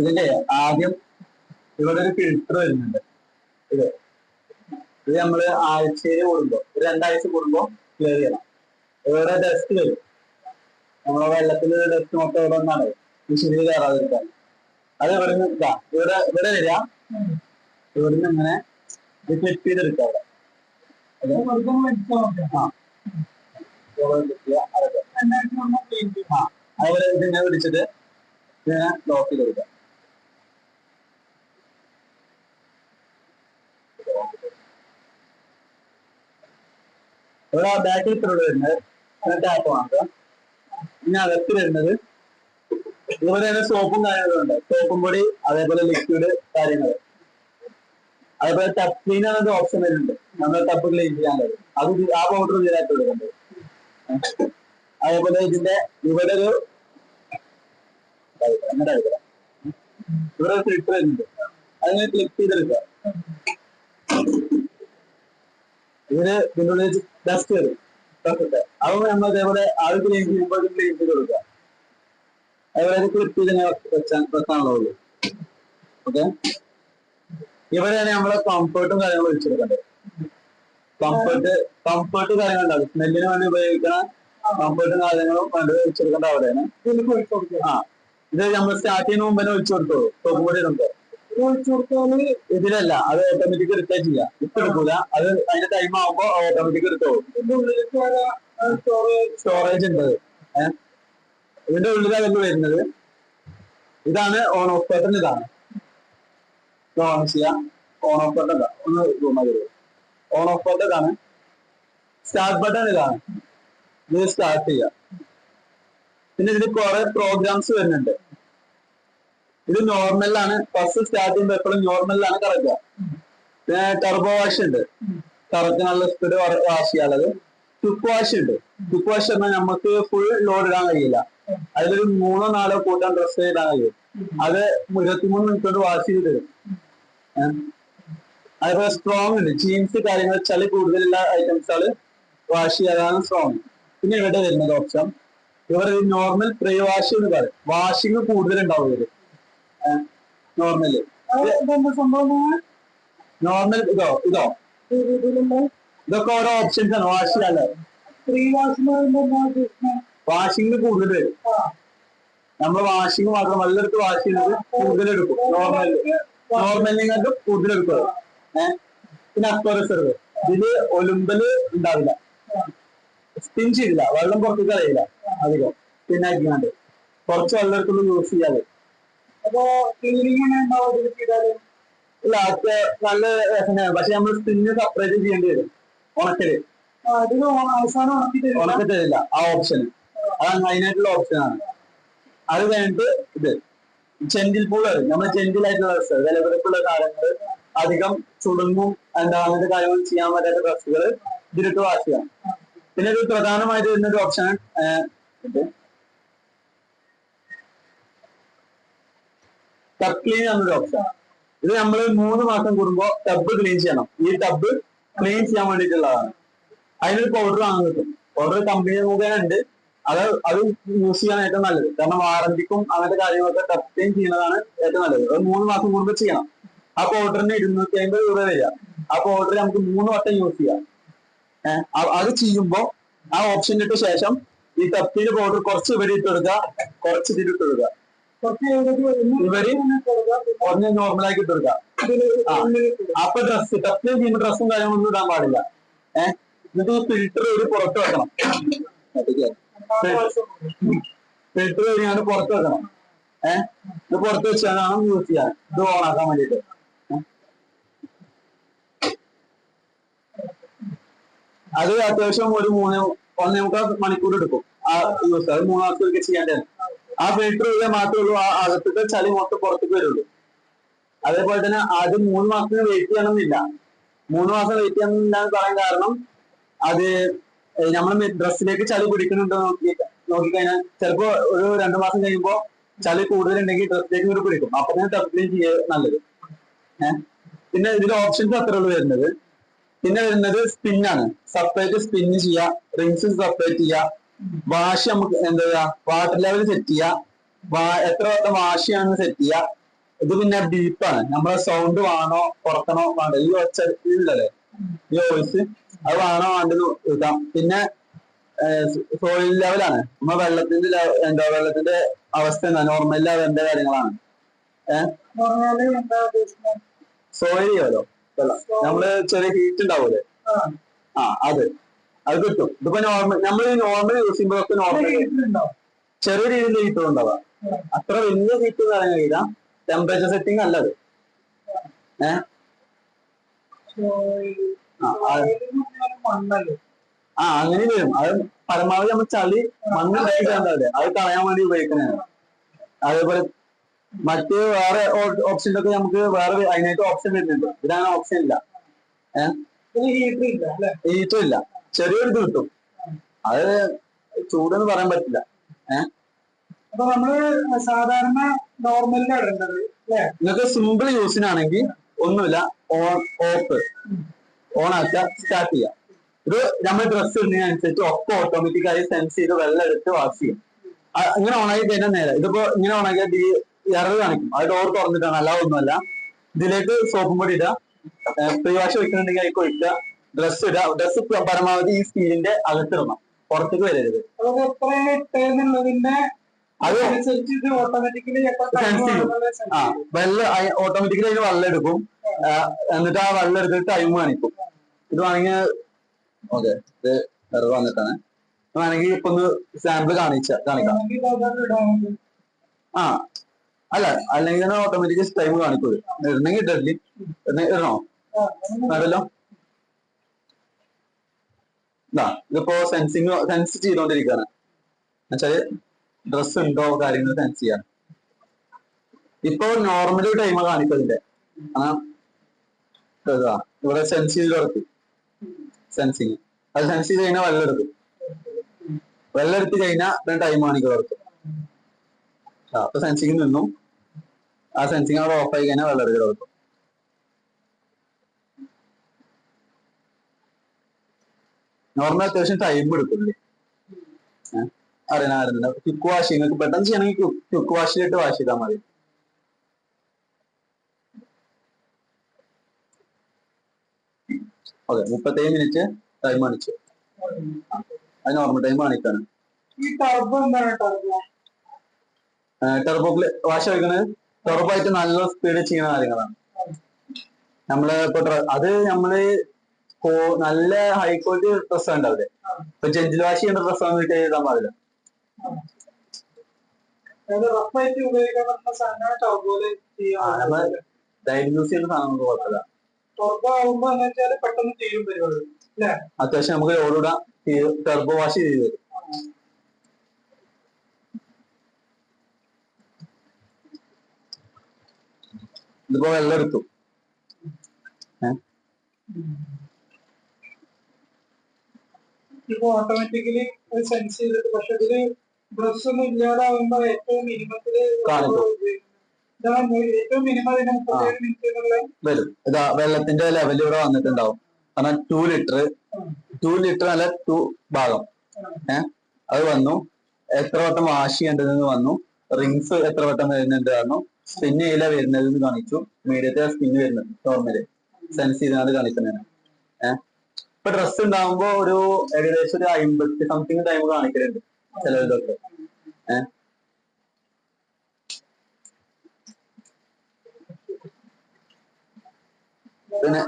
ഇതിന്റെ ആദ്യം ഇവിടെ ഒരു ഫിൽറ്റർ വരുന്നുണ്ട്. ഇത്. ഇത് നമ്മൾ ആഴ്ചയിൽ കൂടുമ്പോ ഒരു രണ്ടാഴ്ച കൂടുമ്പോ ക്ലിയർ ചെയ്യണം. ഇവിടെ ഡസ്റ്റ് വരും. നമ്മളെ വെള്ളത്തിൽ ഡസ്റ്റ് മൊത്തം ഇവിടെ ഒന്നാണ് മിഷീനിൽ കയറാതിരിക്കാൻ അത് ഇവിടെ നിന്ന് ഇതാ ഇവിടെ ഇവിടെ വരിക. ഇവിടെ നിന്ന് ഇങ്ങനെ ഇത് ക്ലിപ്പ് ചെയ്തെടുക്കുക അവിടെ. അതുപോലെ ഇതിനെ പിടിച്ചിട്ട് ഇതിനെ ലോക്ക് ചെയ്തെടുക്കുക. ഇവിടെ ബാക്കിൽ ഇത്ര വരുന്നത്. ടാപ്പ് വാങ്ങുക ഇനി അകത്ത് വരുന്നത് ഇതുപോലെ തന്നെ സോപ്പും കാര്യങ്ങളും ഉണ്ട്. സോപ്പും പൊടി അതേപോലെ ലിക്വിഡ് കാര്യങ്ങൾ അതേപോലെ ടപ്പ് ക്ലീൻ എന്നൊരു ഓപ്ഷൻ വരുന്നുണ്ട്. നമ്മൾ ടപ്പ് ക്ലീൻ ചെയ്യാനുള്ളത് അത് ആ പൗഡർ ഇതിനകത്ത് കൊടുക്കുന്നത് അതേപോലെ ഇതിന്റെ ഇവിടെ ഒരു. ഇവിടെ. ഒരു ഫിൽറ്റർ വരുന്നുണ്ട്. അതിനെ ക്ലിക്ക് ചെയ്തെടുക്കുക. ഇതിന് പിന്നുള്ള ഡസ്റ്റ് വരും ഡസ്റ്റ് അത് നമ്മൾ അതേപോലെ ആൾ ക്ലീൻ ചെയ്യുമ്പോൾ ക്ലീൻ ചെയ്ത് കൊടുക്കുക. അതേപോലെ ക്ലിപ്പ് ചെയ്തിനെ വെച്ചാൽ വെക്കാനുള്ളൂ ഓക്കെ ഇവിടെയാണ് നമ്മളെ കംഫർട്ടും കാര്യങ്ങളും ഒഴിച്ചെടുക്കേണ്ടത് കംഫർട്ട് കംഫർട്ട് കാര്യങ്ങളുണ്ടാവും സ്മെല്ലിന് വേണ്ടി ഉപയോഗിക്കുന്ന കംഫർട്ടും കാര്യങ്ങളും വേണ്ടത് ഒഴിച്ചെടുക്കേണ്ട അവിടെയാണ്. ആ. ഇത് നമ്മൾ സ്റ്റാർട്ട് ചെയ്യുന്ന മുമ്പ് തന്നെ ഒഴിച്ചു കൊടുത്തോളൂ. പൊടി ഇടുമ്പോ ഇതിലല്ല അത് ഓട്ടോമാറ്റിക് എടുത്താ ചെയ്യാം. ഇപ്പൊ എടുക്കൂല. അത് അതിന്റെ ടൈം ആവുമ്പോ ഓട്ടോമാറ്റിക് എടുത്തോളൂ. സ്റ്റോറേജ് ഉണ്ട്. ഇതിന്റെ ഉള്ളിലാണ് വരുന്നത്. ഇതാണ് ഓൺ ഓഫ് ബട്ടൺ ഇതാണ്. ഓൺ ചെയ്യാം. ഓൺ ഓഫ് ബട്ടൺ ഇതാ. ഒന്ന് റൂമാ ഓൺ ഓഫ് ബട്ടൺ ഇതാണ്. സ്റ്റാർട്ട് ബട്ടൺ ഇതാണ്. ഇത് സ്റ്റാർട്ട് ചെയ്യാം. പിന്നെ ഇതിൽ കുറെ പ്രോഗ്രാംസ് വരുന്നുണ്ട്. ഇത് നോർമലാണ് ഫസ്റ്റ് സ്റ്റാർട്ട് ചെയ്യുമ്പോൾ എപ്പോഴും നോർമലിലാണ് കറക്കുക. പിന്നെ ടർബോ വാഷ് ഉണ്ട്. കറക്കാനുള്ള സ്പീഡ് വാഷ് ചെയ്യാനുള്ളത്. ടുക്ക് വാഷ് ഉണ്ട്. ടുക്ക് വാഷ് പറഞ്ഞാൽ നമുക്ക് ഫുൾ ലോഡ് ഇടാൻ കഴിയില്ല. അതിലൊരു മൂന്നോ നാലോ കൂട്ടാൻ ഡ്രസ്സ് ഇടാൻ കഴിയും. അത് ഇരുപത്തിമൂന്ന് മിനിറ്റ് കൊണ്ട് വാഷ് ചെയ്ത് തരും. അതേപോലെ സ്ട്രോങ് ഉണ്ട്. ജീൻസ് കാര്യങ്ങൾ ചളി കൂടുതലുള്ള ഐറ്റംസുകൾ വാഷ് ചെയ്യാതാണ് സ്ട്രോങ് പിന്നെ ഇവിടെ വരുന്നത് ഓപ്ഷൻ ഇവർ നോർമൽ പ്രീ വാഷ് എന്ന് പറയും. വാഷിങ് കൂടുതൽ ഉണ്ടാവും ഇതിൽ നോർമൽ നോർമൽ ഇതോ ഇതോ. ഇതൊക്കെ ഓരോ ഓപ്ഷൻസ് ആണ് വാഷ് ചെയ്യാല്ലേ വാഷിംഗ് കൂടുതൽ വരും. നമ്മൾ വാഷിംഗ് മാത്രം വല്ലെടുത്ത് വാഷ് ചെയ്യുന്നത് കൂടുതൽ എടുക്കും നോർമൽ നോർമലിനെക്കാട്ടും കൂടുതൽ എടുക്കും ഏഹ് പിന്നെ അക്വ റിസർവ് ഇതിൽ ഒലുമ്പൽ ഉണ്ടാവില്ല. സ്പിൻ ചെയ്തില്ല വെള്ളം പുറത്തേക്ക് കളയില്ല. അധികം. പിന്നെ ആക്കിയാണ്ട് കുറച്ച് വെള്ളം എടുത്തുള്ളൂ യൂസ് ചെയ്യാതെ. അപ്പോ ക്ലീനിങ് ഇല്ല അതൊക്കെ നല്ല രസമാണ്. പക്ഷെ നമ്മൾ സ്പിന്ന് സെപ്പറേറ്റ് ചെയ്യേണ്ടി വരും. ഉണക്കൽ. അതിന് അവസാനം ഉണക്കി തരും തരില്ല ആ ഓപ്ഷൻ അതാണ് അതിനായിട്ടുള്ള ഓപ്ഷൻ ആണ്. അത് കഴിഞ്ഞിട്ട് ഇത് ചെന്തിൽ പൂൾ. നമ്മൾ ചെന്തിലായിട്ടുള്ള ഡ്രസ്സ് വിലപിടിപ്പുള്ള കാര്യങ്ങൾ അധികം ചുടുങ്ങും എന്താ അങ്ങനത്തെ കാര്യങ്ങൾ ചെയ്യാൻ പറ്റാത്ത ഡ്രസ്സുകൾ ഇതിലിട്ട് ചെയ്യാം പിന്നെ ഒരു പ്രധാനമായിട്ട് വരുന്ന ഒരു ഓപ്ഷൻ ഇത്. ടബ് ക്ലീൻ എന്നൊരു ഓപ്ഷൻ ഇത് നമ്മൾ മൂന്ന് മാസം കൂടുമ്പോൾ ടബ് ക്ലീൻ ചെയ്യണം. ഈ ടബ് ക്ലീൻ ചെയ്യാൻ വേണ്ടിയിട്ടുള്ളതാണ്. അതിനൊരു പൗഡർ വാങ്ങാൻ കിട്ടും. പൗഡർ കമ്പനി മുഖേന ഉണ്ട്. അത് അത് യൂസ് ചെയ്യാൻ ഏറ്റവും നല്ലത്. കാരണം വാറന്റിക്കും അങ്ങനത്തെ കാര്യങ്ങളൊക്കെ ടബ് ക്ലീൻ ചെയ്യുന്നതാണ് ഏറ്റവും നല്ലത്. അത് മൂന്ന് മാസം കൂടുമ്പോൾ ചെയ്യണം. ആ പൗഡറിന് ഇരുന്നൂറ്റി അമ്പത് രൂപ വരിക. ആ പൗഡർ നമുക്ക് മൂന്ന് വട്ടം യൂസ് ചെയ്യാം. അത് ചെയ്യുമ്പോൾ ആ ഓപ്ഷൻ ഇട്ട ശേഷം ഈ തപ്പിന്റെ പൗഡർ കുറച്ച് ഇവിടെ ഇട്ട് കുറച്ച് ഇതിലിട്ട് എടുക്കുക ഇവർ കുറഞ്ഞ കൊടുക്കുക ആ. അപ്പൊ ഡ്രസ് ടപ്പ് ചെയ്യുന്ന ഡ്രസ്സും കാര്യങ്ങളൊന്നും ഇടാൻ പാടില്ല. ഏഹ് എന്നിട്ട് ഈ ഫിൽറ്റർ ഒരു പുറത്ത് വെക്കണം. ഫിൽറ്റർ കഴിഞ്ഞാണ് പുറത്ത് വെക്കണം. ഏഹ് ഇത് പുറത്ത് വെച്ചാണ് യൂസ് ചെയ്യാൻ ഇത് ഓൺ ആക്കാൻ വേണ്ടിട്ട് അത് അത്യാവശ്യം ഒരു മൂന്ന് ഒന്നേ മുക്കാൽ മണിക്കൂർ എടുക്കും. ആ യൂസ് അത് മൂന്നാമത്തെ ചെയ്യേണ്ടതാണ് ആ ഫിൽറ്റർ ചെയ്താൽ മാത്രമേ ഉള്ളൂ. ആ അകത്തത്തെ ചളി മൊത്തം പുറത്തേക്ക് വരുള്ളൂ. അതേപോലെ തന്നെ ആദ്യം മൂന്ന് മാസത്തിന് വെയിറ്റ് ചെയ്യണമെന്നില്ല. മൂന്ന് മാസം വെയിറ്റ് ചെയ്യണമെന്നില്ല എന്ന് പറയാൻ കാരണം അത് നമ്മൾ ഡ്രസ്സിലേക്ക് ചളി പിടിക്കുന്നുണ്ടോ നോക്കി നോക്കിക്കഴിഞ്ഞാൽ ചിലപ്പോ ഒരു രണ്ടു മാസം കഴിയുമ്പോൾ ചളി കൂടുതലുണ്ടെങ്കിൽ ഡ്രസ്സിലേക്ക് ഇങ്ങോട്ട് പിടിക്കും. അപ്പൊ തന്നെ ടഫ് ചെയ്യുക നല്ലത്. പിന്നെ ഇതിൽ ഓപ്ഷൻസ് അത്രേ ഉള്ളൂ വരുന്നത്. പിന്നെ വരുന്നത് സ്പിന്നാണ് സെപ്പറേറ്റ് സ്പിന്ന് ചെയ്യുക റിങ്സ് സെപ്പറേറ്റ് ചെയ്യുക വാഷ് നമുക്ക് എന്താ വാട്ടർ ലെവൽ സെറ്റ് ചെയ്യുക എത്ര വട്ടം വാഷ് ചെയ്യാന്ന് സെറ്റ് ചെയ്യുക ഇത് പിന്നെ ഡീപ്പാണ് നമ്മളെ സൗണ്ട് വേണോ കുറക്കണോ വേണ്ടോ? ഈ ഒച്ച ഇല്ലല്ലേ ഈ വോയിസ് അത് വേണോ വേണ്ടത് ഇതാം. പിന്നെ സോയിൽ ലെവലാണ് നമ്മൾ വെള്ളത്തിന്റെ എന്താ വെള്ളത്തിന്റെ അവസ്ഥ എന്താ? നോർമൽ ലെവലിന്റെ കാര്യങ്ങളാണ്. സോയിൽ വെള്ളം. നമ്മൾ ചെറിയ ഹീറ്റ് ഉണ്ടാവൂലേ? ആ അത്. അത് കിട്ടും. ഇതിപ്പോ നോർമൽ നമ്മൾ നോർമൽ യൂസ് ചെയ്യുമ്പോഴൊക്കെ നോർമൽ ചെറിയ രീതിയിൽ ഹീറ്റർ ഉണ്ടാവുക അത്ര വലിയ ഹീറ്റ് എന്ന് പറയാൻ കഴിയില്ല. ടെമ്പറേച്ചർ സെറ്റിംഗ് അല്ലത് ആ, അങ്ങനെ വരും. അത് പരമാവധി നമ്മൾ ചളി മണ്ണ് ഉണ്ടാക്കില്ലേ അത് കളയാൻ വേണ്ടി ഉപയോഗിക്കുന്നതാണ്. അതേപോലെ മറ്റ് വേറെ ഓപ്ഷനിലൊക്കെ നമുക്ക് വേറെ അതിനായിട്ട് ഓപ്ഷൻ വരുന്നുണ്ട്. ഇതാണ് ഓപ്ഷൻ ഇല്ല. ഏഹ് ഹീറ്റർ ഇല്ല. ചെറിയൊരു ഇത് കിട്ടും. അത് ചൂടെന്ന് പറയാൻ പറ്റില്ല. അപ്പൊ നമ്മൾ സാധാരണ നോർമലിലാണ് ഇടേണ്ടത് അല്ലെ? നിങ്ങൾക്ക് സിമ്പിൾ യൂസിനാണെങ്കിൽ ഒന്നുമില്ല ഓൺ ഓഫ് ഓൺ ആക്കുക സ്റ്റാർട്ട് ചെയ്യാം ഇത് നമ്മൾ ഡ്രസ്സ് ഇടുന്നതിനനുസരിച്ച് ഒക്കെ ഓട്ടോമാറ്റിക് ആയി സെൻസ് ചെയ്ത് വെള്ളം എടുത്ത് വാഷ് ചെയ്യും ഇങ്ങനെ ഓണാക്കി കഴിഞ്ഞാൽ നേരെ. ഇതിപ്പോ ഇങ്ങനെ ഓണാക്കിയാൽ ഈ ഇറവ് കാണിക്കും. അത് ഡോർ തുറന്നിട്ടാണ്. അല്ലാതെ ഒന്നുമല്ല. ഇതിലേക്ക് സോപ്പും പൊടി ഇടുക. പ്രീ വാഷ് വെക്കുന്നുണ്ടെങ്കിൽ അതിൽ ഒഴിക്കുക. ഡ്രസ്സ് ഇടുക ഡ്രസ് പരമാവധി ഈ സ്റ്റീലിന്റെ അകത്തിടണം. പുറത്തേക്ക് വരരുത്. അത് ഓട്ടോമാറ്റിക്കലി. ആ വെള്ളം ഓട്ടോമാറ്റിക്കലി അതിന് വെള്ളം എടുക്കും എന്നിട്ട് ആ വെള്ളം എടുത്തിട്ട് ടൈം കാണിക്കും. ഇത് വേണമെങ്കിൽ ഓക്കെ ഇത് വെറുതെ വന്നിട്ടാണ്. വേണമെങ്കിൽ ഇപ്പൊ ഒന്ന് സാമ്പിൾ കാണിച്ച കാണിക്കാം. ആ അല്ല അല്ലെങ്കിൽ ഓട്ടോമാറ്റിക്കലി ടൈം കാണിക്കും ഇത്. ഇടണമെങ്കിൽ ഇടല്ലേ ഇടണോ വേണ്ടല്ലോ? ഇതാ ഇതിപ്പോ സെൻസിങ് സെൻസ് ചെയ്തോണ്ടിരിക്കാണ്. എന്നുവെച്ചാൽ ഡ്രസ് ഉണ്ടോ കാര്യങ്ങൾ സെൻസ് ചെയ്യാണ്. ഇപ്പൊ നോർമലി ടൈമ കാണിക്കുന്നതിന്റെ ആ ഇവിടെ സെൻസ് ചെയ്ത് കിടക്കും. സെൻസിങ് അത് സെൻസ് ചെയ്ത് കഴിഞ്ഞാൽ വെള്ളം വെള്ളെടുത്ത് കഴിഞ്ഞാൽ ടൈം കാണിക്കും കിടക്കും അപ്പൊ സെൻസിങ് നിന്നു ആ സെൻസിങ് അവിടെ ഓഫ് ആയി കഴിഞ്ഞാൽ വെള്ളെടുത്ത് കിടക്കും. നോർമൽ അത്യാവശ്യം ടൈം എടുക്കില്ലേ അറിയണ ക്വിക്ക് വാഷ് നിങ്ങൾക്ക് പെട്ടെന്ന് ചെയ്യണമെങ്കിൽ ക്വിക്ക് വാഷിലിട്ട് വാഷ് ചെയ്താൽ മതി. ഓക്കെ മുപ്പത്തേഴ് മിനിറ്റ് ടൈം കാണിച്ചു അത് നോർമൽ ടൈം കാണിക്കാണ്. ടെർബോക്കിൽ വാഷ് കഴിക്കണത് ടർബോ ആയിട്ട് നല്ല സ്പീഡിൽ ചെയ്യുന്ന കാര്യങ്ങളാണ്. നമ്മൾ ഇപ്പൊ അത് നമ്മൾ നല്ല ഹൈ ക്വാളിറ്റി ഡ്രസ് ഉണ്ടാവില്ലേ ഇപ്പൊ ജെന്റിൽ വാഷ് ചെയ്യുന്ന ഡ്രസ് ആണ് വീട്ടിൽ എഴുതാൻ പാടില്ല. യൂസ് ചെയ്യുന്ന സാധനങ്ങൾക്ക് കുഴപ്പമില്ല. ടർബോ അത്യാവശ്യം നമുക്ക് ലോഡിടാം ടെർബോ വാഷ് ചെയ്ത് തരും. ഇതിപ്പോ വെള്ളം എടുത്തു. ഇപ്പൊ ഓട്ടോമാറ്റിക്കലി സെൻസ് ചെയ്തിട്ട്. പക്ഷെ ഇതിൽ ഡ്രസ് ഒന്നും ഇല്ലാതാവുമ്പോ ഏറ്റവും മിനിമത്തിൽ ഏറ്റവും മിനിമം ഇതിന് മുപ്പത്തേഴ് വരും. ഇതാ വെള്ളത്തിന്റെ ലെവൽ ഇവിടെ വന്നിട്ടുണ്ടാവും. കാരണം ടു ലിറ്റർ ടു ലിറ്റർ അല്ല ടു ഭാഗം. ഏഹ്? അത് വന്നു. എത്ര വട്ടം വാഷ് ചെയ്യേണ്ടതെന്ന് വന്നു. റിങ്സ് എത്ര വട്ടം വരുന്നുണ്ട് പറഞ്ഞു സ്പിന്ന് ചെയ്യില്ല വരുന്നതെന്ന് കാണിച്ചു. മീഡിയത്തെ സ്പിൻ വരുന്നത്. നോർമൽ സെൻസ് ചെയ്താണ് കാണിക്കുന്നതിന്. ഏഹ്? ഇപ്പൊ ഡ്രസ് ഉണ്ടാവുമ്പോ ഒരു ഏകദേശം ഒരു അമ്പത്തി സംതിങ് ടൈം കാണിക്കലുണ്ട് ചിലതൊക്കെ പിന്നെ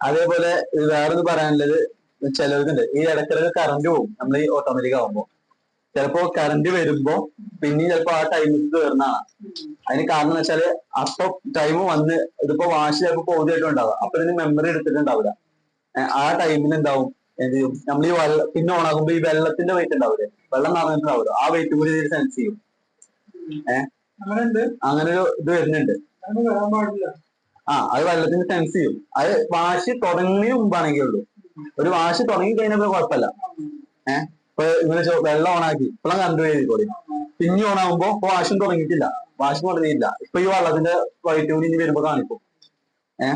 അതേപോലെ വേറൊന്ന് പറയാനുള്ളത് ചിലവരുണ്ട് ഈ ഇടക്കിടക്ക് കറണ്ട് പോകും നമ്മൾ ഈ ഓട്ടോമാറ്റിക് ആവുമ്പോ. ചിലപ്പോ കറണ്ട് വരുമ്പോ പിന്നെ ചിലപ്പോ ആ ടൈമിൽ കയറുന്നതാണ് അതിന് കാരണം എന്ന് വെച്ചാൽ അപ്പൊ ടൈം വന്ന് ഇതിപ്പോ വാഷ് ചിലപ്പോ പകുതിയായിട്ടും ഉണ്ടാവുക അപ്പൊ ഇതിന് മെമ്മറി എടുത്തിട്ടുണ്ടാവില്ല. ഏഹ് ആ ടൈമിന് എന്താവും? എന്ത് ചെയ്യും? നമ്മൾ ഈ വെള്ള പിന്നെ ഓണാകുമ്പോ ഈ വെള്ളത്തിന്റെ വെയിറ്റ് ഉണ്ടാവില്ലേ? വെള്ളം നിറഞ്ഞിട്ടുണ്ടാവില്ല ആ വെയിറ്റ് കൂടി ഇതിൽ സെൻസ് ചെയ്യും. അങ്ങനെ ഉണ്ട് അങ്ങനെ ഒരു ഇത് വരുന്നുണ്ട്. ആ അത് വെള്ളത്തിന് സെൻസ് ചെയ്യും. അത് വാശി തുടങ്ങിയ മുമ്പാണെങ്കിൽ ഉള്ളൂ. ഒരു വാശി തുടങ്ങി കഴിഞ്ഞപ്പോ കുഴപ്പമില്ല. ഏഹ് ഇപ്പൊ ഇങ്ങനെ വെള്ളം ഓണാക്കി ഇപ്പൊ കണ്ടു ചെയ്തോളി പിന്നെ ഓണാകുമ്പോ വാശം വാശും തുടങ്ങിയിട്ടില്ല. വാശി വളരെയില്ല ഇപ്പൊ ഈ വള്ളത്തിന്റെ വൈറ്റ് കൂടി ഇനി വരുമ്പോ കാണിക്കും. ഏ?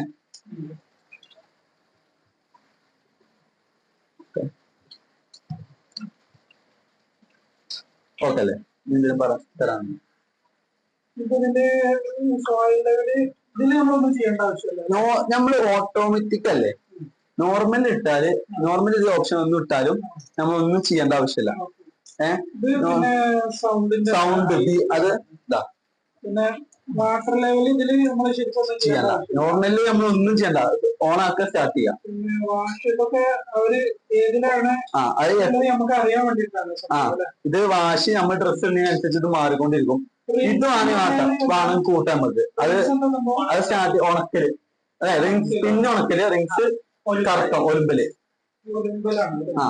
ഓക്കെ അല്ലേ? എന്തെങ്കിലും പറ തരാം. നോ നമ്മൾ ഓട്ടോമാറ്റിക് അല്ലേ? നോർമൽ ഇട്ടാൽ നോർമൽ ഇത് ഓപ്ഷൻ ഒന്നും ഇട്ടാലും നമ്മൾ ഒന്നും ചെയ്യേണ്ട ആവശ്യമില്ല. ഏഹ് സൗണ്ട് അത് ഇതാ പിന്നെ വാട്ടർ ലെവൽ ഇതിൽ നമ്മൾ ശരിക്കും ചെയ്യണ്ട. നോർമലി നമ്മൾ ഒന്നും ചെയ്യണ്ട. ഓൺ ആക്കാൻ സ്റ്റാർട്ട് ചെയ്യാം. പിന്നെ വാഷ് അവർ ഏതിലാണ്? നമുക്ക് അറിയാൻ വേണ്ടിട്ടാണ്? ഇത് വാഷ് നമ്മൾ ഡ്രസ് ഇടുന്നതിനനുസരിച്ച് ഇത് മാറിക്കൊണ്ടിരിക്കും ഇത് വേണമെങ്കിൽ മാറ്റാം വേണം കൂട്ടാൻ നമുക്ക്. അത്? അത് സ്റ്റാർട്ട് ഉണക്കൽ. അതായത് റിങ്സ് പിന്നെ ഉണക്കൽ റിങ്സ് കറക്കം ഒലുമ്പൽ. ആ.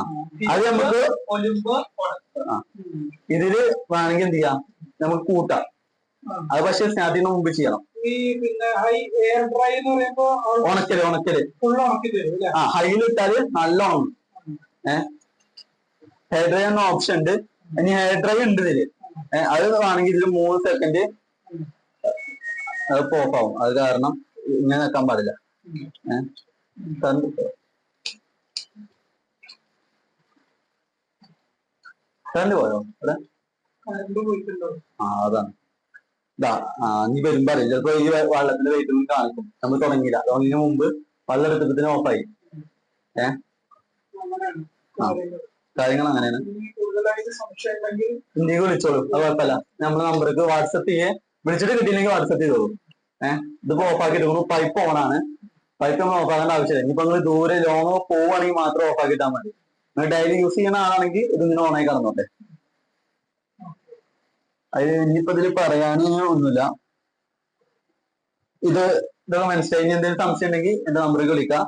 അത് നമുക്ക്. ഇതിൽ വേണമെങ്കിൽ എന്ത് ചെയ്യാം? നമുക്ക് കൂട്ടാം. അത് പക്ഷെ സ്റ്റാർട്ടിന് മുമ്പ് ചെയ്യണം. ഈ പിന്നെ ഹൈ എയർ ഡ്രൈ എന്ന് പറയുമ്പോ ഉണക്കൽ ഉണക്കൽ. ആ ഹൈയിൽ ഇട്ടാൽ നല്ല ഉണങ്ങും. ഏഹ് ഹെയർ ഡ്രൈ എന്ന ഓപ്ഷൻ ഉണ്ട്. ഇനി ഹെയർ ഡ്രൈ ഉണ്ട് ഇതിൽ. അത് വേണമെങ്കിൽ ഇതിൽ മൂന്ന് സെക്കൻഡ് അത് പോപ്പ് ആവും. അത് കാരണം ഇങ്ങനെ നിൽക്കാൻ പാടില്ല. ഏഹ് കറണ്ട് പോയോ പോയിട്ടുണ്ടോ? ആ അതാണ്. ഇതാ നീ വരുമ്പോ അറിയാം ചിലപ്പോ ഈ വള്ളത്തിന്റെ വെയിറ്റ് ഒന്നും കാണിക്കും. നമ്മൾ തുടങ്ങിയില്ല. തുടങ്ങിയതിന് മുമ്പ് വെള്ളം എടുത്തപ്പത്തിന് ഓഫായി ഏ. കാര്യങ്ങൾ. അങ്ങനെയാണ്. ഇന്ത്യയ്ക്ക് വിളിച്ചോളൂ. അത് കുഴപ്പമില്ല. നമ്മളെ നമ്പർക്ക് വാട്സപ്പ് ചെയ്യേ. വിളിച്ചിട്ട് കിട്ടിയില്ലെങ്കിൽ വാട്സപ്പ് ചെയ്തോളൂ. ഏഹ് ഇതിപ്പോ ഓഫാക്കി എടുക്കുന്നു പൈപ്പ് ഓൺ ആണ്. പൈപ്പ് നമ്മൾ ഓഫാക്കേണ്ട ആവശ്യമില്ല. ഇനിയിപ്പോ നിങ്ങൾ ദൂരെ ലോങ്ങോ പോവുകയാണെങ്കിൽ മാത്രം ഓഫ് ഇട്ടാൽ മതി. നിങ്ങൾ ഡെയിലി യൂസ് ചെയ്യുന്ന ആളാണെങ്കിൽ ഇത് ഇങ്ങനെ ഓണായി കടന്നോട്ടെ. അത് ഇനിയിപ്പോ ഇതിൽ പറയാൻ ഒന്നുമില്ല. ഇത് ഇതൊക്കെ മനസ്സിലായി. ഇനി എന്തെങ്കിലും സംശയം ഉണ്ടെങ്കിൽ എന്റെ നമ്പറിൽ വിളിക്കാം.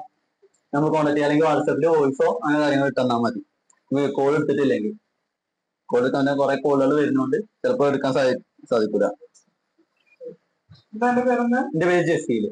നമ്മൾ കോൺടാക്ട് ചെയ്യാം. അല്ലെങ്കിൽ വാട്സപ്പിൽ വോയിസോ അങ്ങനെ കാര്യങ്ങൾ ഇട്ടെന്നാൽ മതി. കോൾ എടുത്തിട്ടില്ലെങ്കിൽ. കോൾ തന്നെ കുറെ കോളുകൾ വരുന്നുണ്ട് ചിലപ്പോൾ എടുക്കാൻ സാധി സാധിക്കൂല. എന്റെ പേര് ജസീൽ